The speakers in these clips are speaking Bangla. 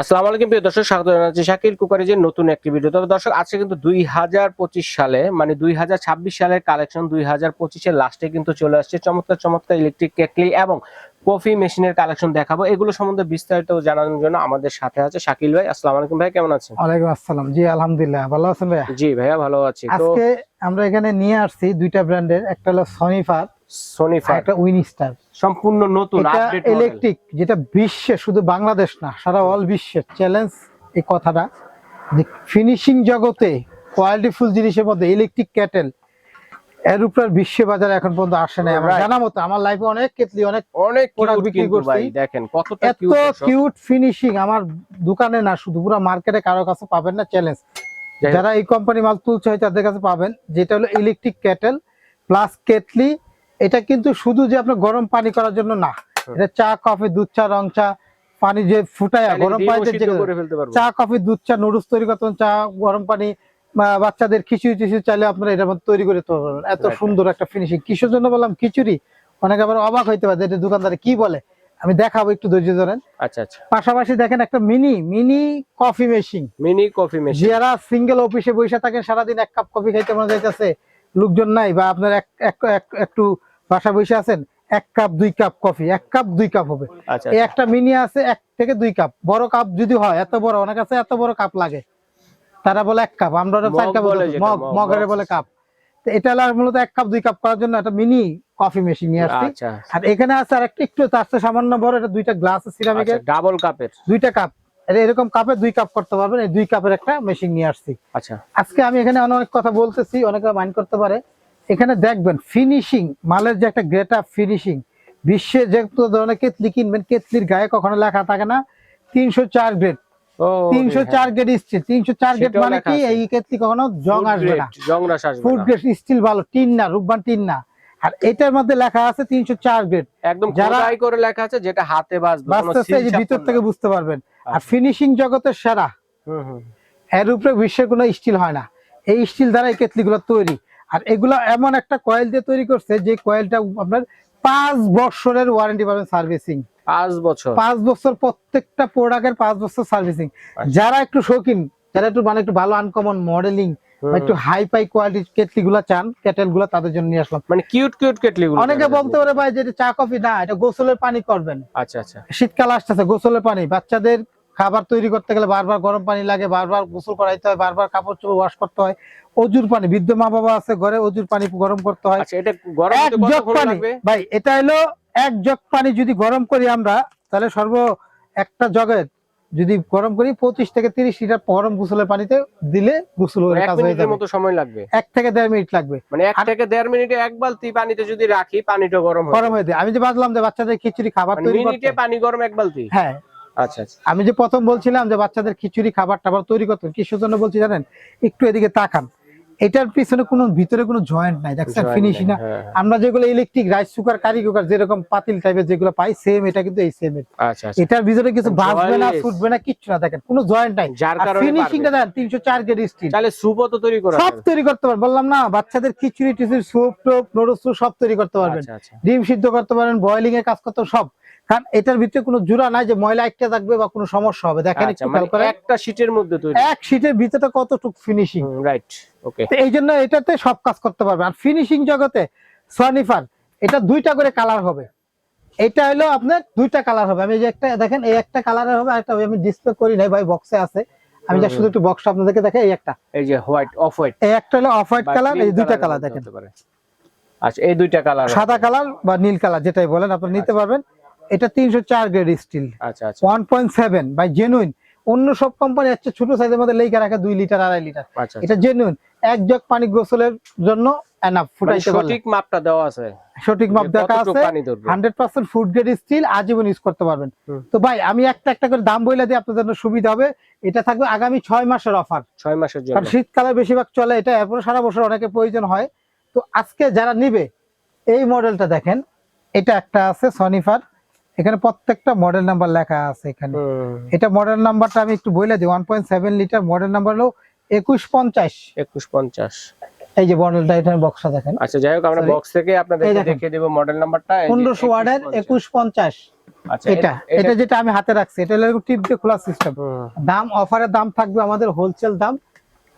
আসসালামু আলাইকুম প্রিয় দর্শক স্বাগত জানাচ্ছি শাকিল কুকারিজের নতুন একটি ভিডিও তবে দর্শক আজকে কিন্তু দুই হাজার পঁচিশ সালে মানে দুই হাজার ছাব্বিশ সালের কালেকশন দুই হাজার পঁচিশের লাস্টে কিন্তু চলে আসছে। চমৎকার চমৎকার ইলেকট্রিক কেটলি এবং কফি মেশিনের কালেকশন দেখাবো। এগুলো সম্বন্ধে বিস্তারিত জানানোর জন্য আমাদের সাথে আছে শাকিল ভাই। আসসালামু আলাইকুম ভাই কেমন আছেন? ওয়ালাইকুম আসসালাম। জি আলহামদুলিল্লাহ। ভালো আছেন ভাইয়া? জি ভাইয়া ভালো আছি। আজকে আমরা এখানে নিয়ে আসছি দুইটা ব্র্যান্ডের একটা হলো সনিফার সোনি একটা উইনিস্টার সম্পূর্ণ নতুন আপডেট ইলেকট্রিক যেটা বিশ্বে শুধু বাংলাদেশ না সারা অল বিশ্বের চ্যালেঞ্জ এই কথাটা। ফিনিশিং জগতে কোয়ালিটিফুল জিনিসের মধ্যে ইলেকট্রিক ক্যাটেল এর উপর বিশ্ব বাজারে এখন পর্যন্ত আসে নাই। আমার জানা মতো আমার লাইফে অনেক কেতলি অনেক অনেক কিউট বিক্রি করছি। দেখেন কতটা এত কিউট ফিনিশিং আমার দোকানে না শুধু পুরো মার্কেটে কারও কাছে পাবেন না চ্যালেঞ্জ যারা এই কোম্পানি মাল তুলছে তাদের কাছে পাবেন যেটা হলো ইলেকট্রিক কেটেল প্লাস কেটলি এটা কিন্তু শুধু যে আপনার গরম পানি করার জন্য না এটা চা কফি দুধ চা রং চা পানি যে ফুটায় গরম পানিতে পারব। চা কফি দুধ চা নুডলস তৈরি করতে চা গরম পানি বাচ্চাদের খিচুড়ি টিচুড়ি চাইলে আপনারা মধ্যে তৈরি করে পারবেন। এত সুন্দর একটা ফিনিশিং কিসের জন্য বললাম? খিচুড়ি। অনেকে আবার অবাক হইতে পারে এটা দোকানদারে কি বলে? আমি দেখাবো একটু ধৈর্য ধরেন। আচ্ছা আচ্ছা। পাশাপাশি দেখেন একটা mini mini coffee machine. Mini coffee machine. যারা সিঙ্গেল অফিসে বসে থাকেন সারাদিন এক কাপ কফি খাইতে মনে যাইতেছে লোকজন নাই বা আপনার এক এক- এক- একটু বাসা বসে আছেন এক কাপ দুই কাপ কফি এক কাপ দুই কাপ হবে। আচ্ছা এই একটা মিনি আছে এক থেকে দুই কাপ। বড় কাপ যদি হয় এত বড় অনেক আছে এত বড় কাপ লাগে। তারা বলে এক কাপ আমরা চার মগ কাপ বলে মগ মগ, মগরে বলে কাপ। এটা মূলত এক কাপ দুই কাপ করার জন্য একটা মিনি কফি মেশিন নিয়ে আসছি। আচ্ছা। আর এখানে আছে আর একটা একটু তার সামান্য বড় এটা দুইটা গ্লাস সিরামিকের। ডাবল কাপের দুইটা কাপ। এরকম কাপে দুই কাপ করতে পারবেন এই দুই কাপের একটা মেশিন নিয়ে আসছি। আচ্ছা। আজকে আমি এখানে অনেক কথা বলতেছি অনেকে মাইন্ড করতে পারে। এখানে দেখবেন ফিনিশিং মালের যে একটা গ্রেট আপ ফিনিশিং বিশ্বে যে ধরনের কেতলি কিনবেন কেতলির গায়ে কখনো লেখা থাকে না তিনশো চার গ্রেড তিনশো চার গ্রেড স্টিল তিনশো চার গ্রেড মানে কি? এই কেতলি কখনো জং আসবে না। ফুড গ্রেড স্টিল ভালো টিন না রূপবান টিন না। আর এটার মধ্যে লেখা আছে তিনশো চার গ্রেড একদম খোদাই করে লেখা আছে যেটা হাতে ছাপ ভিতর থেকে বুঝতে পারবেন। আর আচ্ছা। ফিনিশিং জগতের সেরা। এর উপরে বিশ্বের কোনো স্টিল হয় না। এই স্টিল দ্বারা এই কেতলিগুলো তৈরি। আর এগুলো এমন একটা কয়েল দিয়ে তৈরি করছে যে কয়েলটা আপনার পাঁচ বছরের ওয়ারেন্টি পাবেন সার্ভিসিং পাঁচ বছর। পাঁচ বছর প্রত্যেকটা প্রোডাক্টের পাঁচ বছর সার্ভিসিং আচ্ছা। যারা একটু শৌখিন যারা একটু মানে একটু ভালো আনকমন মডেলিং একটু হাই ফাই কোয়ালিটির কেটলি গুলা চান কেটেলগুলা তাদের জন্য নিয়ে আসলাম। মানে কিউট কিউট কেটলি গুলো অনেকে বলতে পারে ভাই যে চা কফি না এটা গোসলের পানি করবেন। আচ্ছা আচ্ছা। শীতকাল আসতেছে গোসলের পানি। বাচ্চাদের খাবার তৈরি করতে গেলে বারবার গরম পানি লাগে বারবার গোসল করাইতে হয় বারবার কাপড় চোপড় ওয়াশ করতে হয়। অজুর পানি বৃদ্ধ মা বাবা আছে ঘরে অজুর পানি গরম করতে হয়। আচ্ছা এটা গরম এক জগ পানি। ভাই এটা হলো এক জগ পানি যদি গরম করি আমরা তাহলে সর্ব একটা জগের যদি গরম করি পঁচিশ থেকে তিরিশ লিটার গরম গোসলের পানিতে দিলে গোসল যাবে। মতো সময় লাগবে? এক থেকে দেড় মিনিট লাগবে। মানে এক থেকে দেড় মিনিটে এক বালতি পানিতে যদি রাখি পানিটা গরম গরম হয়ে যায়। আমি যে বাজলাম যে বাচ্চাদের খিচুড়ি খাবার মানে তৈরি মিনিটে পানি গরম এক বালতি? হ্যাঁ। আচ্ছা আচ্ছা। আমি যে প্রথম বলছিলাম যে বাচ্চাদের খিচুড়ি খাবার টাবার তৈরি করতে কিসের জন্য বলছি জানেন? একটু এদিকে তাকান। এটার পিছনে কোনো ভিতরে কোনো জয়েন্ট নাই। দেখছেন ফিনিশিং নেই, হ্যাঁ, হ্যাঁ। আমরা যেগুলো electric rice cooker curry cooker যেরকম পাতিল টাইপের যেগুলো পাই সেম এটা কিন্তু এই সেম আচ্ছা আচ্ছা। এটার ভিতরে কিছু বাজবে না। ফুটবে না কিচ্ছু না দেখেন কোনো জয়েন্ট নাই। যার কারণে ফিনিশিংটা তিনশো চার গ্রেড স্টিল তাহলে স্যুপও তো তৈরি করা সব তৈরি করতে পারবেন। বললাম না বাচ্চাদের খিচুড়ি টিচুড়ি স্যুপ টোপ নুডলস সব তৈরি করতে পারবেন। আচ্ছা ডিম সিদ্ধ করতে পারেন বয়লিং এর কাজ করতে সব। কারণ এটার ভিতরে কোনো জোড়া নাই যে ময়লা একটা থাকবে বা কোনো সমস্যা হবে। দেখেন আচ্ছা একটু মানে খেয়াল করেন। একটা শীটের মধ্যে তৈরি। এক শীটের ভিতরে কতটুকু ফিনিশিং রাইট ওকে তো এই জন্য এটাতে সব কাজ করতে পারবে। আর ফিনিশিং জগতে সনিফার এটা দুইটা করে কালার হবে। এটা হলো আপনার দুইটা কালার হবে। আমি যে একটা দেখেন এই একটা কালারের হবে আর একটা আমি ডিসপ্লে করি নাই ভাই বক্সে আছে। আমি যা শুধু একটু বক্সটা আপনাদেরকে দেখে এই একটা। এই যে হোয়াইট অফ হোয়াইট এই একটা হলো অফ হোয়াইট কালার এই দুইটা কালার দেখেন। আচ্ছা এই দুইটা কালার সাদা কালার বা নীল কালার যেটাই বলেন আপনি নিতে পারবেন। এটা তিনশো চার গ্রেড স্টিল আচ্ছা আচ্ছা। One point seven by genuine অন্য সব কোম্পানি হচ্ছে ছোট সাইজের মধ্যে লেখা রাখে দুই লিটার আড়াই লিটার। আচ্ছা এটা জেনুইন এক জগ পানি গোসলের জন্য এনাফ মানে ফুটাইতে সঠিক মাপটা দেওয়া আছে। সঠিক মাপ যে আছে পানি ধরবে। Hundred percent food grade steel আজীবন ইউজ করতে পারবেন। তো ভাই আমি একটা একটা করে দাম বইলে দিই আপনাদের জন্য সুবিধা হবে। এটা থাকবে আগামী ছয় মাসের অফার ছয় মাসের জন্য। কারণ শীতকালে বেশিরভাগ চলে এটা এরপরে সারা বছর অনেকে প্রয়োজন হয়। তো আজকে যারা নিবে এই মডেলটা দেখেন। এটা একটা আছে সনিফার এখানে প্রত্যেকটা মডেল নাম্বার লেখা আছে এখানে। এটা মডেল নাম্বারটা আমি একটু বলে দিই one point seven litre model number হলো একুশ পঞ্চাশ। একুশ পঞ্চাশ। এই যে মডেলটা এখানে বক্সটা দেখেন। আচ্ছা যাই হোক আমরা বক্স থেকে আপনাদের দেখিয়ে দেবো মডেল নাম্বারটা পনেরোশো ওয়ার্ডের একুশ পঞ্চাশ। আচ্ছা এটা এটা যেটা আমি হাতে রাখছি এটা হলো টিপ দিয়ে খোলা সিস্টেম দাম অফারের দাম থাকবে আমাদের হোলসেল দাম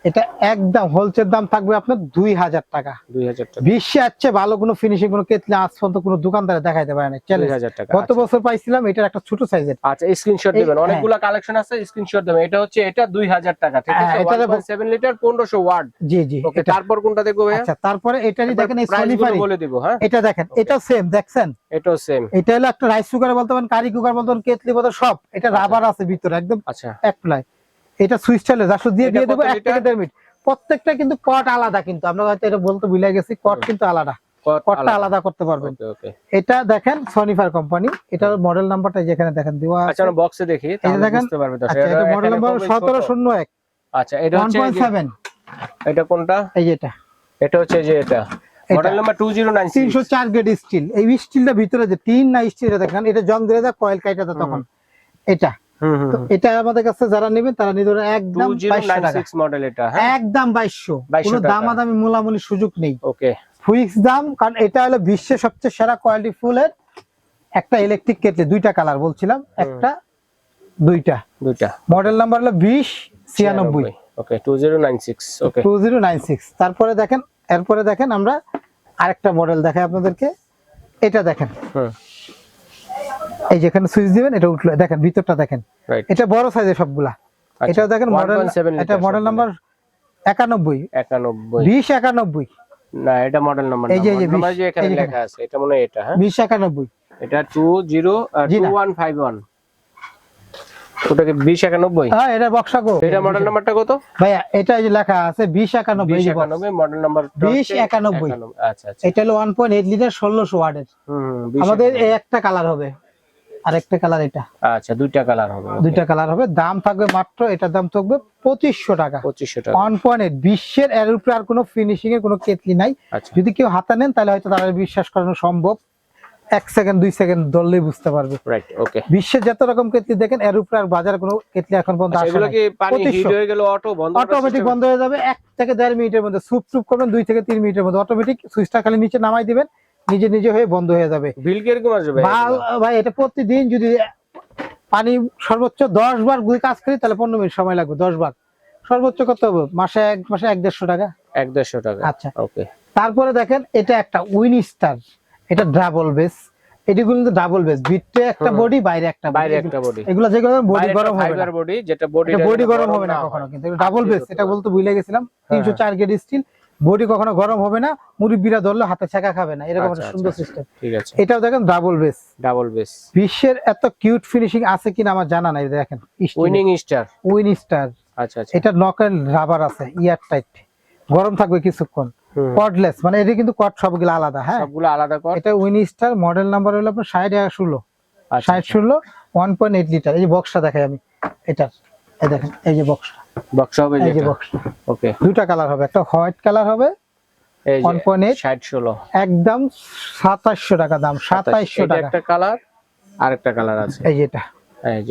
এটা একদম হোলসেল দাম থাকবে আপনার দুই হাজার টাকা। দুই হাজার টাকা। বিশ্বে আছে ভালো কোনো ফিনিশিং কোনো কেতলে আজ পর্যন্ত কোনো দোকানদারে দেখাইতে পারে না। চ্যালেঞ্জ হাজার টাকা গত বছর পাইছিলাম এটার একটা ছোট সাইজের আচ্ছা স্ক্রিনশট দিবেন। অনেকগুলা কালেকশন আছে স্ক্রিনশট দেবেন। এটা হচ্ছে এটা দুই হাজার টাকা ঠিক হ্যাঁ, আছে? সেভেন লিটার পনেরোশো ওয়ার্ড জি জি ওকে তারপর কোনটা দেখব আচ্ছা তারপরে এটারই দেখেন এই সনিফারি বলে দিব হ্যাঁ? এটা দেখেন এটা সেম দেখছেন? এটাও সেম এটা হলো একটা রাইস কুকার বলতে পারেন কারি কুকার বলতে পারেন কেতলি বলতে সব। এটা রাবার আছে ভিতরে একদম আচ্ছা। এক প্লাই। এটা সুইচ চালে আসলে দিয়ে দিয়ে দেবো এক থেকে দেড় মিনিট। প্রত্যেকটা কিন্তু কট আলাদা কিন্তু আমরা হয়তো এটা বলতে ভুলে গেছি কট কিন্তু আলাদা। কটটা আলাদা। করতে পারবেন। এটা দেখেন সনিফার কোম্পানি এটার মডেল নাম্বারটা যেখানে দেখেন দেওয়া আচ্ছা আমরা বক্সে দেখি তাহলে। বুঝতে পারবে দর্শক। আচ্ছা এটা মডেল নাম্বার কবে সতেরো কত? শূন্য এক আচ্ছা এটা হচ্ছে পয়েন্ট এই যে- সেভেন এটা কোনটা? এই যেটা এটা। হচ্ছে যে এটা। Model number two zero nine তিনশো চার গ্রেড স্টিল এই স্টিলটা ভিতরে যে তিন না স্টিলটা দেখেন এটা জং ধরে যায় কয়েল কাইটা দেয় তখন। এটা। এটা আমাদের কাছে যারা নেবেন তারা নিতে একদম মডেল এটা হ্যাঁ? একদম বাইশশো। 2200 কোনো। দামাদামি মোলামুলি সুযোগ নেই। ওকে ফিক্স দাম কারণ এটা হলো বিশ্বের সবচেয়ে সেরা কোয়ালিটি ফুলের একটা ইলেকট্রিক কেটলি দুইটা কালার বলছিলাম একটা দুইটা। দুইটা। মডেল নাম্বার হলো বিশ ছিয়ানব্বই। Okay two zero nine six okay two zero nine six তারপরে দেখেন এরপরে দেখেন আমরা আরেকটা মডেল দেখাই আপনাদেরকে। এটা দেখেন। হুম। এই যেখানে সুইচ দিবেন এটা উঠল। দেখেন ভিতরটা দেখেন। এটা বড় সাইজের সবগুলা। আচ্ছা, এটা দেখেন মডেল 1.7 এটা মডেল। নাম্বার একানব্বই। একানব্বই। বিশ একানব্বই। না এটা মডেল নাম্বার এই যে, এই যে এখানে লেখা আছে এটা মনে এটা হ্যাঁ? বিশ একানব্বই। এটা টু জিরো জি টু না। ওয়ান ফাইভ ওয়ান ওটাকে বিশ একানব্বই? হ্যাঁ এটা বক্সা গো। এটা মডেল নাম্বারটা কত? ভাইয়া এটা যে লেখা আছে বিশ একানব্বই বিশ এই যে box। একানব্বই মডেল নাম্বার 2091 আচ্ছা আচ্ছা। এটা হলো ওয়ান পয়েন্ট এইট লিটার ষোলোশো ওয়ার্ডের হুম আমাদের এই একটা কালার হবে। আর একটা কালার এটা। আচ্ছা দুইটা কালার হবে দুইটা কালার হবে। দাম থাকবে মাত্র এটার দাম থাকবে পঁচিশশো টাকা। পঁচিশশো টাকা। ওয়ান পয়েন্ট এইট বিশ্বের এর উপরে আর কোনো ফিনিশিং এর কোনো কেতলি নাই। আচ্ছা। যদি কেউ হাতে নেন তাহলে হয়তো তারা বিশ্বাস করানো সম্ভব। এক সেকেন্ড দুই সেকেন্ড ধরলেই বুঝতে পারবে। রাইট ওকে বিশ্বের যত রকম কেতলি দেখেন এর উপরে আর বাজারে কোনো কেতলি এখন পর্যন্ত আসে এগুলো কি পানি হিট হয়ে গেল অটো বন্ধ অটোমেটিক বন্ধ হয়ে যাবে এক থেকে দেড় মিনিটের মধ্যে। সুপ টুপ করবেন দুই থেকে তিন মিনিটের মধ্যে। অটোমেটিক সুইচটা খালি নিচে নামাই দিবেন। নিজে নিজে হয়ে বন্ধ হয়ে যাবে। বিল কীরকম আসবে? ভাই এটা প্রতিদিন যদি পানি সর্বোচ্চ দশ বার গুলি কাজ করি তাহলে পনেরো মিনিট সময় লাগবে দশ বার। সর্বোচ্চ কত হবে? মাসে এক মাসে এক দেড়শো টাকা? এক দেড়শো টাকা। আচ্ছা। ওকে। তারপরে দেখেন এটা একটা উইন স্টার এটা ডাবল বেস। এটিগুলো কিন্তু ডাবল বেস ভিতরে একটা বডি বাইরে একটা বাইরে একটা বডি। এগুলো যেগুলো বডি গরম হবে ফাইবার বডি যেটা বডি এটা বডি গরম হবে না কখনো কিন্তু ডাবল বেস এটা বলতে ভুলে গেছিলাম তিনশো চার গেট স্টিল বডি কখনো গরম হবে না মুরব্বীরা ধরলে হাতে ছাকা খাবে না। এরকম আচ্ছা, একটা সুন্দর আচ্ছা। সিস্টেম ঠিক আছে। এটাও দেখেন ডাবল বেস ডাবল বেস বিশ্বের এত কিউট ফিনিশিং আছে কিনা আমার জানা নাই দেখেন। উইনিং স্টার উইন স্টার আচ্ছা আচ্ছা। এটা নকেল রাবার আছে ইয়ার টাইট গরম থাকবে কিছুক্ষণ। কর্ডলেস মানে এটা কিন্তু কট সবগুলো আলাদা হ্যাঁ? সবগুলো আলাদা কর এটা উইন স্টার মডেল নাম্বার হলো আপনার ষাট ষোলো। আচ্ছা ষাট ষোলো ওয়ান পয়েন্ট এইট লিটার এই যে বক্সটা দেখাই আমি এটার। এই দেখেন এই যে বক্সটা বক্স হবে এই যে বক্স বক্সটা ওকে দুটা কালার হবে একটা হোয়াইট কালার হবে এই যে 1.8 ষাট ষোলো। একদম সাতাশশো টাকা দাম সাতাইশশো এটা টাকা। একটা কালার আরেকটা কালার আছে। এই যেটা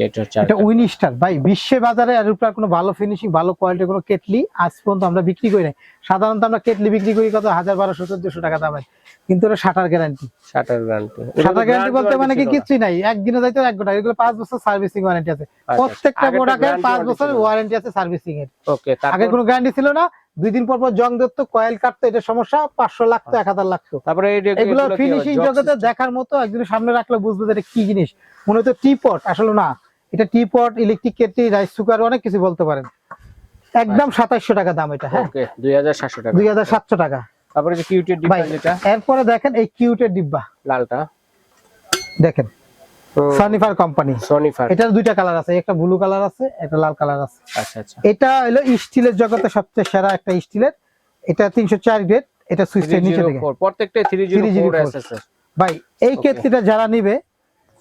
এটা হচ্ছে এটা আরেকটা। উইন স্টার ভাই বিশ্বের বাজারে এর উপর কোনো ভালো ফিনিশিং ভালো কোয়ালিটির কোনো কেটলি আজ পর্যন্ত আমরা বিক্রি করি নাই। সাধারণত আমরা কেটলি বিক্রি করি কত? হাজার বারোশো চোদ্দশো টাকা দামে। কিন্তু এটা shutter guarantee shutter guarantee shutter guarantee বলতে মানে কি কিছুই নাই। একদিনে যাইতে এক ঘণ্টা। এগুলো পাঁচ বছর সার্ভিসিং ওয়ারেন্টি আছে। আচ্ছা, প্রত্যেকটা প্রোডাক্টের পাঁচ ছিল। ওয়ারেন্টি আছে সার্ভিসিং এর। ওকে আগে কোনো গ্যারান্টি ছিল না দুই দিন পর পর জং ধরতো কয়েল কাটতো এটা সমস্যা পাঁচশো লাগতো এক হাজার লাগতো। তারপরে এগুলো? ফিনিশিং জগতে দেখার মতো একদিন সামনে রাখলে বুঝবে এটা কি জিনিস। মনে হতো টিপট আসলে না। এটা teapot electric kettle rice cooker অনেক কিছু বলতে পারেন। একদম সাতাইশশো টাকা দাম এটা হ্যাঁ। দুই হাজার সাতশো টাকা। দুই হাজার সাতশো টাকা। তারপরে কিউটের ডিব্বা এরপরে দেখেন এই কিউটের ডিব্বা। লালটা। দেখেন। সনিফার কোম্পানি সনিফার এটার দুইটা কালার আছে একটা ব্লু কালার আছে একটা লাল কালার আছে। আচ্ছা আচ্ছা। এটা হলো স্টিলের জগতে সবচেয়ে সেরা একটা স্টিলের। এটা তিনশো চার গ্রেড এটা সুইচের নিচে থেকে প্রত্যেকটা 304 304 এসএসএস ভাই এই. কেটলিটা যারা নিবে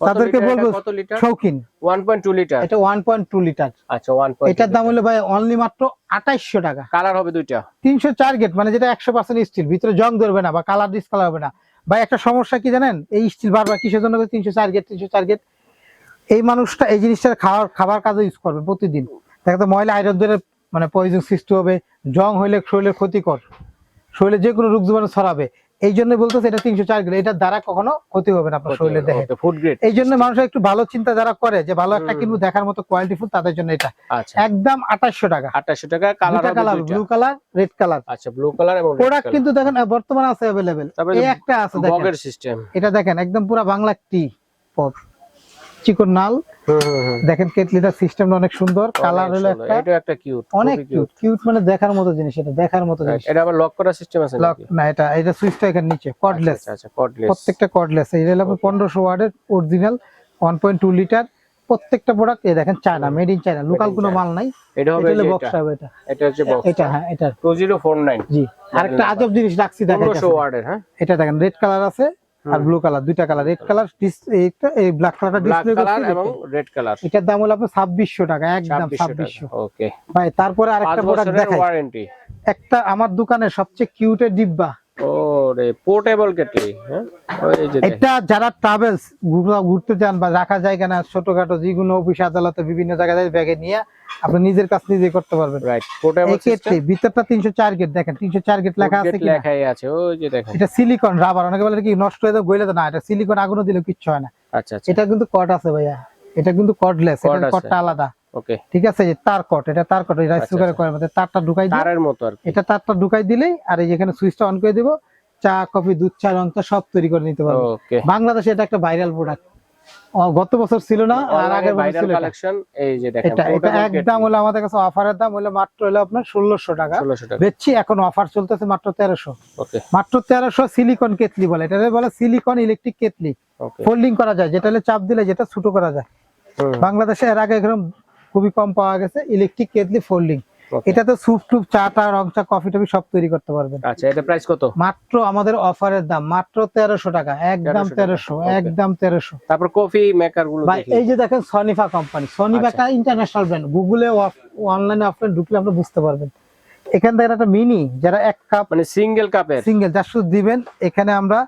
তাদেরকে বলব কত লিটার শৌখিন। 1.2 লিটার এটা ওয়ান পয়েন্ট টু লিটার আচ্ছা 1. এটার দাম হলো ভাই অনলি মাত্র আঠাইশশো টাকা। কালার হবে দুইটা। তিনশো চার গেট মানে যেটা একশো পার্সেন্ট স্টিল ভিতরে জং ধরবে না বা কালার ডিসকালার হবে না। ভাই, একটা সমস্যা কি জানেন? এই স্টিল বারবার কিসের জন্য তিনশো চার গেট তিনশো চার গেট এই মানুষটা এই জিনিসটা খাওয়ার, খাবার কাজে ইউজ করবে প্রতিদিন। দেখা তো ময়লা আয়রন ধরে মানে পয়জন সৃষ্টি হবে, জং হইলে শরীরের ক্ষতিকর। শরীরে যে কোনো রোগ জীবাণু ছড়াবে। এই জন্য বলতেছে এটা তিনশো চার কিলো। এটার দ্বারা কখনো ক্ষতি হবে না আপনার শরীরে দেখে এই জন্য মানুষ একটু ভালো চিন্তা যারা করে যে ভালো একটা। কিনবো দেখার মতো কোয়ালিটি ফুল তাদের জন্য এটা। আচ্ছা। একদম আঠাশশো টাকা। আঠাশশো টাকা colour colour blue colour red colour আচ্ছা ব্লু কালার এবং প্রোডাক্ট কিন্তু দেখেন বর্তমানে আছে অ্যাভেলেবেল এই একটা আছে দেখেন। সিস্টেম এটা দেখেন একদম পুরো বাংলা টি পপ চিকন নাল। দেখেন কেটলিটার সিস্টেমটা অনেক সুন্দর কালার হলো একটা এটাও একটা কিউট অনেক কিউট কিউট মানে দেখার মতো জিনিস এটা দেখার মতো জিনিস। এটা আবার লক করার সিস্টেম আছে লক না এটা এটা সুইচটা এখানে নিচে কর্ডলেস আচ্ছা আচ্ছা কর্ডলেস প্রত্যেকটা কর্ডলেস এই হলো আপনার পনেরোশো ওয়ার্ডের original one point two litre প্রত্যেকটা প্রোডাক্ট এই দেখেন China made in China local কোনো মাল নাই। এটা হবে এটা বক্স হবে এটা। এটা হচ্ছে বক্স এটা হ্যাঁ এটা। 2049 জি আরেকটা আজব জিনিস রাখছি দেখেন 1500 ওয়ার্ডের হ্যাঁ? এটা দেখেন রেড কালার আছে। আর ব্লু কালার দুইটা কালার রেড কালার এই ব্ল্যাক কালারটা ডিসপ্লে কালার এবং রেড কালার এটার দাম হলো আপনার ছাব্বিশশো টাকা একদম 2600 ছাব্বিশশো। ওকে ভাই তারপরে আরেকটা প্রোডাক্ট দেখাই। ওয়ারেন্টি একটা আমার দোকানে সবচেয়ে কিউটের ডিব্বা। ও রে পোর্টেবল কেটলি হ্যাঁ? যে এটা যারা ট্রাভেলস ঘুরতে যান বা রাখা জায়গা না ছোটখাটো যেগুলো অফিস আদালতে বিভিন্ন জায়গায় ব্যাগে নিয়ে আপনি নিজের কাজ নিজে করতে পারবেন। রাইট পোর্টেবল এই ভিতরটা তিনশো চার গেট দেখেন তিনশো চার গেট লেখা আছে কি লেখাই আছে ওই যে দেখেন। এটা সিলিকন রাবার অনেকে বলে কি নষ্ট হয়ে গইলে তো না এটা সিলিকন আগুনও দিলে কিচ্ছু হয় না। আচ্ছা আচ্ছা। এটা কিন্তু কট আছে ভাইয়া। এটা কিন্তু এটা কটটা আলাদা। ওকে ঠিক আছে তার কট এটা তার কট রাইস আচ্ছা, কুকারে আচ্ছা। মধ্যে তারটা ঢুকাই তারের মতো আর এটা তারটা ঢুকাই দিলেই আর এই যেখানে সুইচটা অন করে দিব। চা কফি দুধ চা রং চা সব তৈরি করে নিতে পারবে। বাংলাদেশে এটা একটা ভাইরাল প্রোডাক্ট গত বছর ছিল না আর আগের বছর ছিল কালেকশন এই যে দেখেন এটা এটা একদম হলো আমাদের কাছে অফারের দাম হলো মাত্র হলো আপনার ষোলোশো টাকা। 1600 টাকা। বেচছি এখন অফার চলতেছে মাত্র তেরোশো। ওকে মাত্র তেরোশো সিলিকন কেটলি বলে। এটা বলে silicone electric kettle. Okay folding করা যায় যেটা হলে চাপ দিলে যেটা ছোট করা যায়। বাংলাদেশে এর আগে এরকম খুবই কম পাওয়া গেছে ইলেকট্রিক কেটলি ফোল্ডিং এটাতে স্যুপ টুপ চা টা রং চা কফি টফি সব তৈরি করতে পারবেন। আচ্ছা এটা প্রাইস কত? মাত্র আমাদের অফারের দাম মাত্র তেরোশো টাকা একদম 1300 তেরোশো okay. একদম তেরোশো। তারপর কফি মেকারগুলো ভাই এই যে দেখেন সনিফা কোম্পানি সনিফা। একটা ইন্টারন্যাশনাল ব্র্যান্ড গুগলে অনলাইনে অফলাইন ঢুকলে আপনি বুঝতে পারবেন। এখান থেকে একটা মিনি যারা এক কাপ মানে সিঙ্গেল কাপের সিঙ্গেল যা শুধু দিবেন এখানে আমরা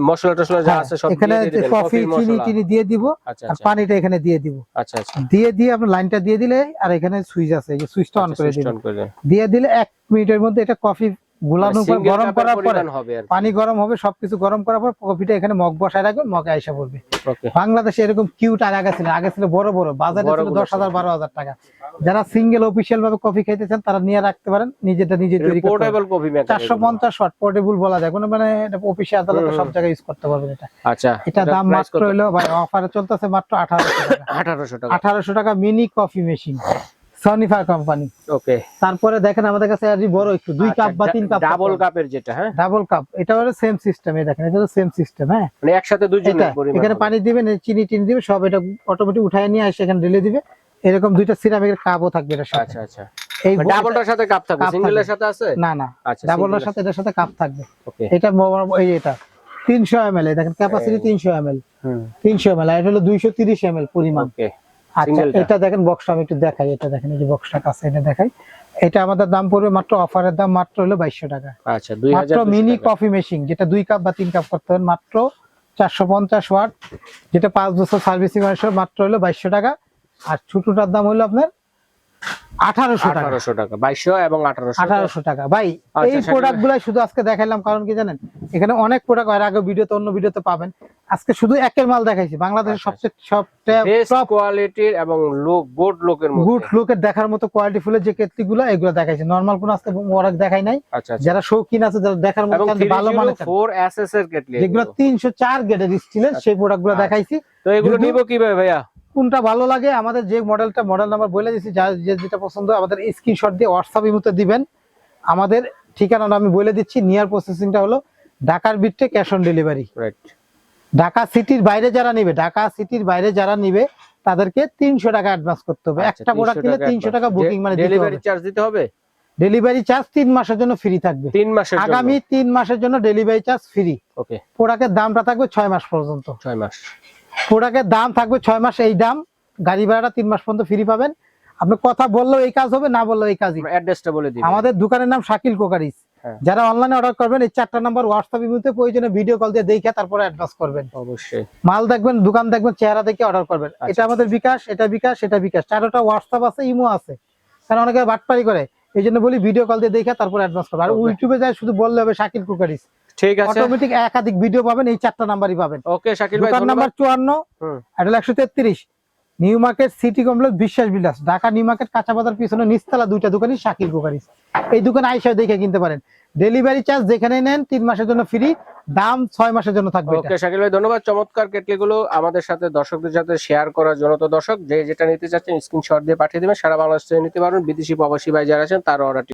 মশলা টসলা যা হ্যাঁ, আছে সব এখানে কফি চিনি টিনি চিনি দিয়ে দিব আচ্ছা আর আচ্ছা। পানিটা এখানে দিয়ে দিব। আচ্ছা আচ্ছা। দিয়ে দিয়ে আপনি লাইনটা দিয়ে দিলে আর এখানে সুইচ আছে এই যে সুইচটা অন করে দিন দিবেন। করে দিয়ে দিলে এক মিনিটের মধ্যে এটা কফি গুলানোর পর গরম করার পরে পানি গরম হবে সবকিছু গরম করার পর কফিটা এখানে মগ বসায় রাখবেন মগে আইসা পড়বে। বাংলাদেশে এরকম কিউট আর আগে ছিল আগে ছিল বড় বড় বাজারে ছিল দশ হাজার বারো হাজার টাকা। যারা সিঙ্গেল অফিসিয়াল ভাবে কফি খাইতে চান তারা নিয়ে রাখতে পারেন নিজেটা নিজে তৈরি পোর্টেবল কফি মেকার চারশো পঞ্চাশ ওয়াট পোর্টেবল বলা যায় কোনো মানে অফিসে আদালতে সব জায়গায় ইউজ করতে পারবেন এটা। আচ্ছা এটা দাম মাত্র হলো ভাই অফারে চলতেছে মাত্র আঠারোশো টাকা। 1800 টাকা। আঠারোশো টাকা mini coffee machine Sonifer company okay তারপরে দেখেন আমাদের কাছে আর বড় একটু দুই কাপ বা তিন কাপ ডাবল কাপের যেটা হ্যাঁ? ডাবল কাপ এটা হলো সেম সিস্টেম এই দেখেন এটা হলো সেম সিস্টেম হ্যাঁ? মানে একসাথে এটা দুইজনের পরিমাণ এখানে পানি দিবেন চিনি টিনি দিবে সব এটা অটোমেটিক উঠায় নিয়ে আসে এখানে ঢেলে দিবে। এরকম দুইটা সিরামিকের কাপও থাকবে সাথে। আচ্ছা আচ্ছা। এই ডাবলটার সাথে কাপ থাকবে সিঙ্গেলের সাথে আছে? না না আচ্ছা ডাবলের সাথে। এটার সাথে কাপ থাকবে। ওকে এটা এই এটা তিনশো এম এল দেখেন ক্যাপাসিটি এই। তিনশো এম এল হুম। তিনশো এম এল এটা হলো দুইশো তিরিশ এম এল পরিমাণ। ওকে আচ্ছা এটা দেখেন বক্সটা আমি একটু দেখাই এটা দেখেন এই যে বক্সটা কাছে এটা দেখাই। এটা আমাদের দাম পড়বে মাত্র অফারের দাম মাত্র হলো বাইশশো টাকা। আচ্ছা মাত্র মিনি কফি মেশিন যেটা দুই কাপ বা তিন কাপ করতে হবে মাত্র চারশো পঞ্চাশ ওয়াট যেটা পাঁচ বছর সার্ভিসিং মাত্র হলো বাইশশো টাকা। আর ছোটটার দাম হলো আপনার আঠারোশো টাকা। 1800 টাকা। 2200 এবং 1800 আঠারোশো টাকা। ভাই আচ্ছা, এই প্রোডাক্ট গুলাই শুধু আজকে দেখাইলাম কারণ কি জানেন? এখানে অনেক প্রোডাক্টের আগে ভিডিওতে অন্য ভিডিওতে পাবেন। আজকে শুধু একের মাল দেখাইছি বাংলাদেশের আচ্ছা, সবচেয়ে সবচেয়ে বেস্ট কোয়ালিটির এবং লোক গুড লোকের মধ্যে। গুড লুকের দেখার মতো কোয়ালিটি ফুলের যে কেটলি গুলো এগুলো দেখাইছি। নর্মাল কোন আজকে ওরাক দেখাই নাই। আচ্ছা যারা শৌখিন আছে যারা দেখার মতো ভালো চান, 4 এসএস এর কেটলি যেগুলো তিনশো চার গেটের স্টিলের সেই প্রোডাক্টগুলো আচ্ছা। দেখাইছি। তো এগুলো নিব কীভাবে ভাইয়া? কোনটা ভালো লাগে আমাদের যে মডেলটা মডেল নাম্বার বলে দিচ্ছি যার যে যেটা পছন্দ আমাদের স্ক্রিনশট দিয়ে হোয়াটসঅ্যাপ ইমুতে দিবেন। আমাদের ঠিকানাটা আমি বলে দিচ্ছি নিয়ার প্রসেসিংটা হলো ঢাকার বিটে cash on delivery right Dhaka সিটির বাইরে যারা নিবে ঢাকা সিটির বাইরে যারা নিবে তাদেরকে তিনশো টাকা অ্যাডভান্স করতে হবে। আচ্ছা, একটা প্রোডাক্ট কিনলে তিনশো টাকা বুকিং মানে ডেলিভারি চার্জ দিতে হবে? ডেলিভারি চার্জ তিন মাসের জন্য ফ্রি থাকবে। 3 মাসের জন্য। আগামী তিন মাসের জন্য ডেলিভারি চার্জ ফ্রি ওকে প্রোডাক্টের দামটা থাকবে ছয় মাস পর্যন্ত। 6 মাস। প্রোডাক্টের দাম থাকবে ছয় মাস এই দাম। গাড়ি ভাড়াটা তিন মাস পর্যন্ত ফ্রি পাবেন। আপনি কথা বললেও এই কাজ হবে না বললেও এই কাজই। অ্যাড্রেসটা বলে দিই। আমাদের দোকানের নাম শাকিল কোকারিস হ্যাঁ। যারা অনলাইনে অর্ডার করবেন এই চারটা নাম্বার হোয়াটসঅ্যাপ ইমুতে প্রয়োজনে ভিডিও কল দিয়ে দেখে তারপরে অ্যাডভান্স করবেন। অবশ্যই। মাল দেখবেন দোকান দেখবেন চেহারা দেখে অর্ডার করবেন। আচ্ছা। এটা আমাদের বিকাশ এটা বিকাশ এটা বিকাশ। চারোটা হোয়াটসঅ্যাপ আছে ইমো আছে। কারণ অনেকে বাটপারি করে। এই জন্য বলি ভিডিও কল দিয়ে দেখে তারপর অ্যাডভান্স করবে আর ইউটিউবে যায় শুধু বললে হবে শাকিল কুকারিস ঠিক আছে। অটোমেটিক একাধিক ভিডিও পাবেন এই চারটা নাম্বারই পাবেন। ওকে শাকিল ভাই দোকান নাম্বার চুয়ান্ন হুম। এটা একশো তেত্রিশ। নিউ মার্কেট সিটি কমপ্লেক্স বিশ্বাস বিলাস ঢাকা নিউ মার্কেট পিছনে নিচতলা দুইটা দোকানই শাকিল কুকারিস এই দোকানে আইসা দেখে কিনতে পারেন। ডেলিভারি চার্জ যেখানে নেন তিন মাসের জন্য ফ্রি দাম ছয় মাসের জন্য থাকবে। ওকে শাকিল ভাই ধন্যবাদ। চমৎকার কেটলি গুলো আমাদের সাথে দর্শকদের সাথে শেয়ার করার জন্য। তো দর্শক যে যেটা নিতে চাচ্ছেন স্ক্রিনশট দিয়ে পাঠিয়ে দেবেন। সারা বাংলাদেশ থেকে নিতে পারবেন। বিদেশি প্রবাসী ভাই যারা আছেন তার অর্ডারটি